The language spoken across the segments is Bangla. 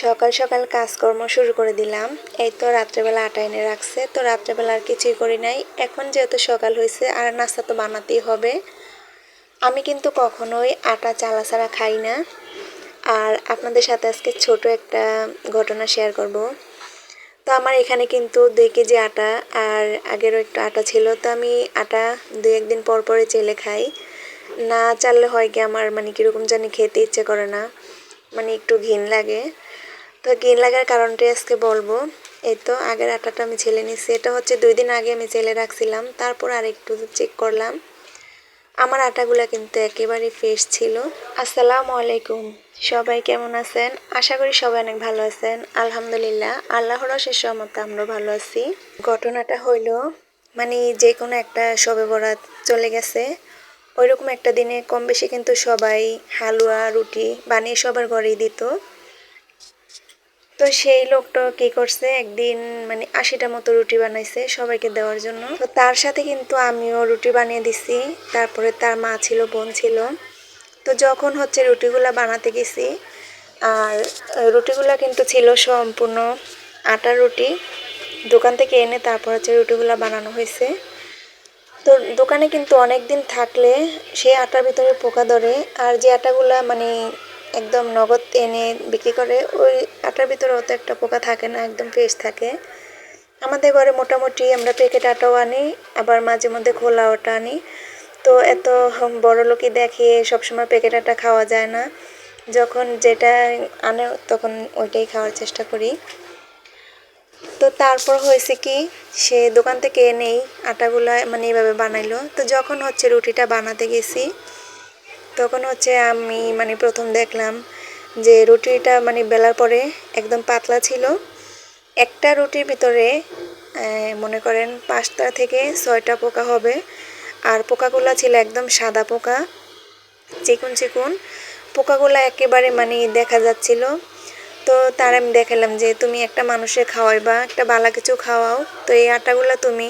সকাল সকাল কাজকর্ম শুরু করে দিলাম। এই তো রাত্রেবেলা আটা এনে রাখছে। তো রাত্রেবেলা আর কিছুই করি নাই। এখন যেহেতু সকাল হয়েছে, আর নাস্তা তো বানাতেই হবে। আমি কিন্তু কখনোই আটা চালা ছাড়া খাই না। আর আপনাদের সাথে আজকে ছোট একটা ঘটনা শেয়ার করব। তো আমার এখানে কিন্তু দুই কেজি আটা, আর আগেরও একটু আটা ছিল। তো আমি আটা দুই একদিন পর পরে চেলে খাই। না চাললে হয় কি আমার মানে কীরকম জানি খেতে ইচ্ছে করে না। মানে একটু ঘিন লাগে। তো ঘিন লাগার কারণটাই আজকে বলব। এই তো আগের আটাটা আমি ছেলে নিচ্ছি এটা হচ্ছে দুই দিন আগে আমি ছেলে রাখছিলাম। তারপর আর একটু চেক করলাম। আমার আটাগুলা কিন্তু একেবারে ফ্রেশ ছিল। আসসালামু আলাইকুম। সবাই কেমন আছেন? আশা করি সবাই অনেক ভালো আছেন। আলহামদুলিল্লাহ। আল্লাহর শেষ মতো আমরা ভালো আছি। ঘটনাটা হইল মানে যে কোনো একটা শবে বরাত চলে গেছে। ওইরকম একটা দিনে কম বেশি কিন্তু সবাই হালুয়া, রুটি বানিয়ে সবার ঘরেই দিত। তো সেই লোকটা কি করছে? একদিন মানে আশিটা মতো রুটি বানাইছে সবাইকে দেওয়ার জন্য। তো তার সাথে কিন্তু আমিও রুটি বানিয়ে দিছি। তারপরে তার মা ছিল, বোন ছিল। তো যখন হচ্ছে রুটিগুলা বানাতে গেছি, আর রুটিগুলা কিন্তু ছিল সম্পূর্ণ আটার রুটি। দোকান থেকে এনে তারপর হচ্ছে রুটিগুলা বানানো হয়েছে। তো দোকানে কিন্তু অনেক দিন থাকলে সেই আটার ভিতরে পোকা ধরে। আর যে আটাগুলা মানে একদম নগদ এনে বিক্রি করে, ওই আটার ভিতরে অত একটা পোকা থাকে না, একদম ফ্রেশ থাকে। আমাদের ঘরে মোটামুটি আমরা প্যাকেট আটাও আনি, আবার মাঝে মধ্যে খোলা ওটা আনি। তো এত বড় লোকই দেখে সবসময় প্যাকেট আটা খাওয়া যায় না। যখন যেটা আনে তখন ওইটাই খাওয়ার চেষ্টা করি। তো তারপর হয়েছে কি, সে দোকান থেকে এনেই আটাগুলো মানে এইভাবে বানাইলো। তো যখন হচ্ছে রুটিটা বানাতে গেছি তখন হচ্ছে আমি মানে প্রথম দেখলাম যে রুটিটা মানে বেলার পরে একদম পাতলা ছিল। একটা রুটির ভিতরে মনে করেন পাঁচটা থেকে ছয়টা পোকা হবে। আর পোকাগুলো ছিল একদম সাদা পোকা, চিকুন চিকুন। পোকাগুলো একেবারে মানে দেখা যাচ্ছিল। তো তার আমি দেখালাম যে তুমি একটা মানুষের খাওয়াই বা একটা বালা কিছু খাওয়াও, তো এই আটাগুলো তুমি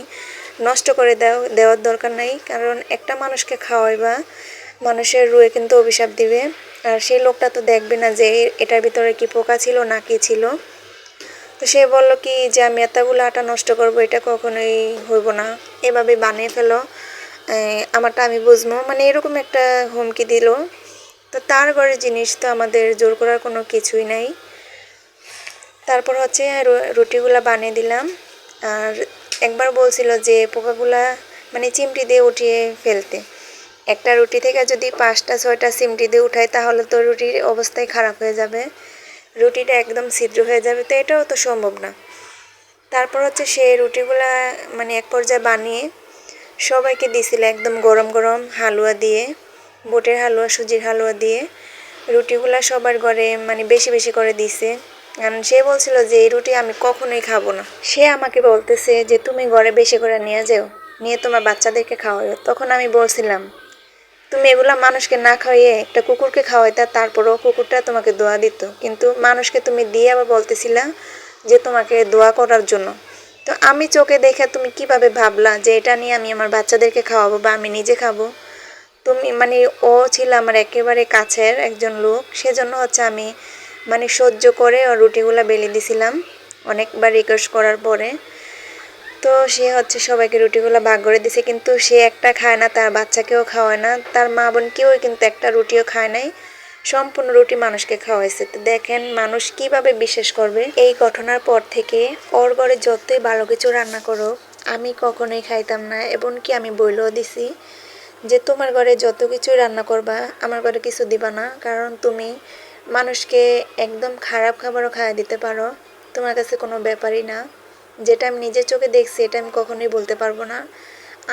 নষ্ট করে দাও, দেওয়ার দরকার নাই। কারণ একটা মানুষকে খাওয়াই বা মানুষের রুয়ে কিন্তু অভিশাপ দিবে। আর সেই লোকটা তো দেখবে না যে এটার ভিতরে কি পোকা ছিল না কি ছিল। তো সে বলল কি যে, আমি এতগুলো আটা নষ্ট করব, এটা কখনোই হইব না। এভাবে বানিয়ে ফেলো। আমারটা আমি বুঝব। মানে এরকম একটা হুমকি দিল। তো তার ঘরের জিনিস তো আমাদের জোর করার কোনো কিছুই নাই। তারপর হচ্ছে রুটিগুলা বানিয়ে দিলাম। আর একবার বলছিল যে, পোকাগুলা মানে চিমটি দিয়ে উঠিয়ে ফেলতে। একটা রুটি থেকে যদি পাঁচটা, ছয়টা সিমটি দিয়ে উঠায়, তাহলে তো রুটির অবস্থাই খারাপ হয়ে যাবে। রুটিটা একদম ছিদ্র হয়ে যাবে, তো এটাও তো সম্ভব না। তারপর হচ্ছে সে রুটিগুলা মানে এক পর্যায়ে বানিয়ে সবাইকে দিছিল একদম গরম গরম হালুয়া দিয়ে, বোটের হালুয়া, সুজির হালুয়া দিয়ে। রুটিগুলা সবার ঘরে মানে বেশি বেশি করে দিছে। কারণ সে বলছিল যে, এই রুটি আমি কখনোই খাব না। সে আমাকে বলতেছে যে, তুমি ঘরে বেশি করে নিয়ে যাও, নিয়ে তোমার বাচ্চাদেরকে খাওয়াও তখন আমি বলছিলাম তুমি এগুলা মানুষকে না খাওয়াইয়ে একটা কুকুরকে খাওয়াইতা, তারপরও কুকুরটা তোমাকে দোয়া দিত। কিন্তু মানুষকে তুমি দিয়ে আবার বলতেছিলা যে তোমাকে দোয়া করার জন্য। তো আমি চোখে দেখে তুমি কীভাবে ভাবলা যে এটা নিয়ে আমি আমার বাচ্চাদেরকে খাওয়াবো বা আমি নিজে খাব? তুমি মানে ও ছিল আমার একেবারে কাছের একজন লোক, সেজন্য হচ্ছে আমি মানে সহ্য করে রুটিগুলা বেলে দিছিলাম। অনেকবার রিকোয়েস্ট করার পরে তো সে হচ্ছে সবাইকে রুটিগুলো ভাগ করে দিছে, কিন্তু সে একটা খায় না, তার বাচ্চাকেও খাওয়ায় না, তার মা বোন কেউ কিন্তু একটা রুটিও খায় নাই, সম্পূর্ণ রুটি মানুষকে খাওয়াইছে। তো দেখেন মানুষ কীভাবে বিশ্বাস করবে? এই ঘটনার পর থেকে ওর ঘরে যতই ভালো কিছু রান্না করো আমি কখনোই খাইতাম না এবং কি আমি বইলেও দিছি যে তোমার ঘরে যত কিছুই রান্না করবা, আমার ঘরে কিছু দিবা না, কারণ তুমি মানুষকে একদম খারাপ খাবারও খাওয়া দিতে পারো, তোমার কাছে কোনো ব্যাপারই না। যেটা আমি নিজের চোখে দেখছি, এটা আমি কখনোই বলতে পারব না।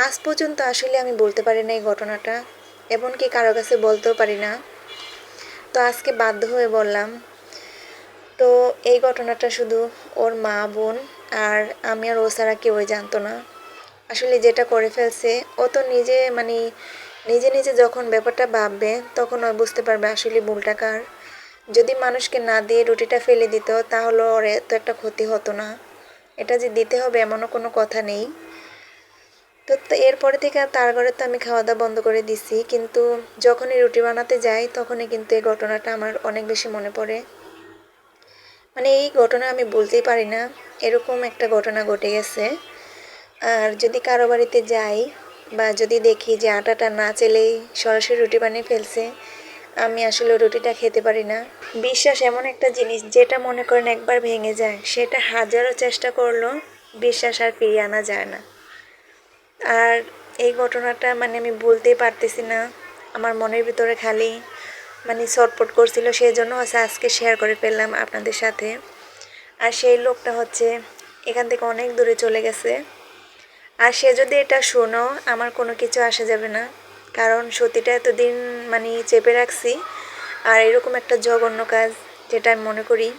আজ পর্যন্ত আসলে আমি বলতে পারি না এই ঘটনাটা, এমনকি কারও কাছে বলতেও পারি না। তো আজকে বাধ্য হয়ে বললাম, তো এই ঘটনাটা শুধু ওর মা, বোন আর আমি আর ও ছাড়া কেউই জানতো না। আসলে যেটা করে ফেলছে, ও তো নিজে মানে নিজে নিজে যখন ব্যাপারটা ভাববে, তখন ও বুঝতে পারবে আসলে ভুলটা কার। যদি মানুষকে না দিয়ে রুটিটা ফেলে দিত, তাহলে ওর এত একটা ক্ষতি হতো না। এটা যে দিতে হবে এমনও কোনো কথা নেই। তো এরপরে থেকে তার ঘরে তো আমি খাওয়া দাওয়া বন্ধ করে দিছি। কিন্তু যখনই রুটি বানাতে যাই, তখনই কিন্তু এই ঘটনাটা আমার অনেক বেশি মনে পড়ে। মানে এই ঘটনা আমি বলতেই পারি না, এরকম একটা ঘটনা ঘটে গেছে। আর যদি কারও বাড়িতে যাই বা যদি দেখি যে আটাটা না চেলেই সরাসরি রুটি বানিয়ে ফেলছে আমি আসলে রুটিটা খেতে পারি না। বিশ্বাস এমন একটা জিনিস যেটা মনে করেন একবার ভেঙে যায়, সেটা হাজারো চেষ্টা করলেও বিশ্বাস আর ফিরিয়ে আনা যায় না। আর এই ঘটনাটা মানে আমি বলতেই পারতেছি না, আমার মনের ভিতরে খালি মানে ছটপট করছিল সেই জন্য আজকে শেয়ার করে ফেললাম আপনাদের সাথে। আর সেই লোকটা হচ্ছে এখান থেকে অনেক দূরে চলে গেছে। আর সে যদি এটা শোনো, আমার কোনো কিছু আসে যাবে না। কারণ সতীটা এতদিন মানে চেপে রাখছি। আর এরকম একটা জঘন্য কাজ যেটা আমি মনে করি।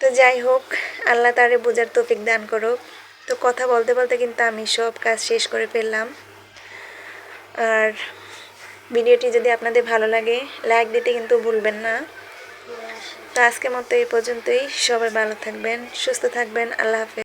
তো যাই হোক, আল্লাহ তারে বোঝার তৌফিক দান করুক। তো কথা বলতে বলতে কিন্তু আমি সব কাজ শেষ করে ফেললাম। আর ভিডিওটি যদি আপনাদের ভালো লাগে লাইক দিতে কিন্তু ভুলবেন না। তো আজকের মতো এই পর্যন্তই। সবাই ভালো থাকবেন, সুস্থ থাকবেন। আল্লাহ হাফেজ।